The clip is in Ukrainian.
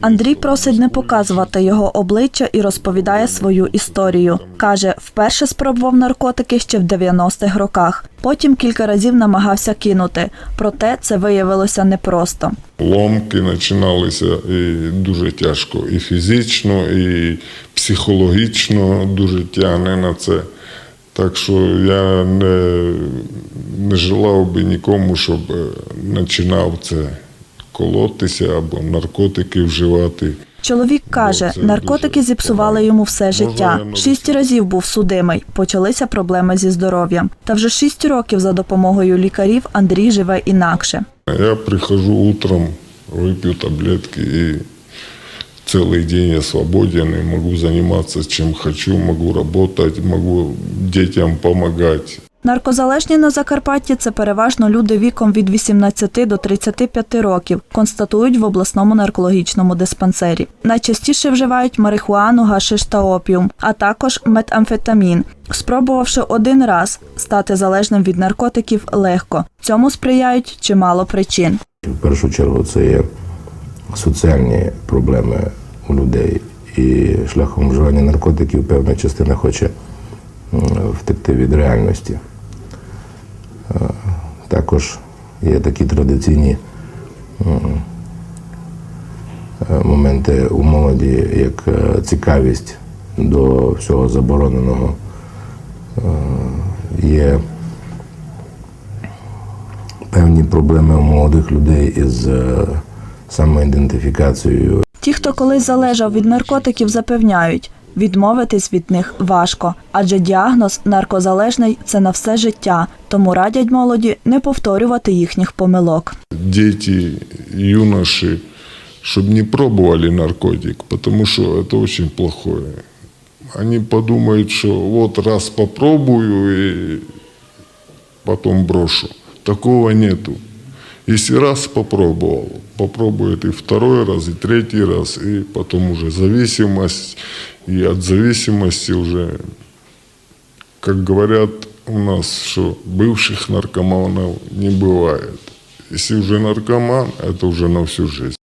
Андрій просить не показувати його обличчя і розповідає свою історію. Каже, вперше спробував наркотики ще в 90-х роках. Потім кілька разів намагався кинути. Проте це виявилося непросто. Ломки починалися і дуже тяжко. І фізично, і психологічно дуже тягне на це. Так що я не, не желав би нікому, щоб е, починав це колотися або наркотики вживати. Чоловік каже, наркотики зіпсували йому все життя. Шість разів був судимий. Почалися проблеми зі здоров'ям. Та вже шість років за допомогою лікарів Андрій живе інакше. Я прихожу утром, выпью таблетки и целый день я свободен и могу заниматься чем хочу, могу работать, могу детям помогать. Наркозалежні на Закарпатті це переважно люди віком від 18 до 35 років, констатують в обласному наркологічному диспансері. Найчастіше вживають марихуану, гашиш та опіум, а також метамфетамін. Спробувавши один раз стати залежним від наркотиків легко. Цьому сприяють чимало причин. В першу чергу це є соціальні проблеми у людей. І шляхом вживання наркотиків певна частина хоче втекти від реальності. Також є такі традиційні е, моменти у молоді, як е, цікавість до всього забороненого. Е, Є певні проблеми у молодих людей із самоідентифікацією. Ті, хто колись залежав від наркотиків, запевняють, відмовитись від них важко, адже діагноз наркозалежний це на все життя, тому радять молоді не повторювати їхніх помилок. Дети, юноши, чтобы не пробовали наркотик, потому что это очень плохое. Они подумают, что вот раз попробую и потом брошу. Такого нету. Если раз попробовал, попробует и второй раз, и третий раз, и потом уже зависимость, и от зависимости уже, как говорят у нас, что бывших наркоманов не бывает. Если уже наркоман, это уже на всю жизнь.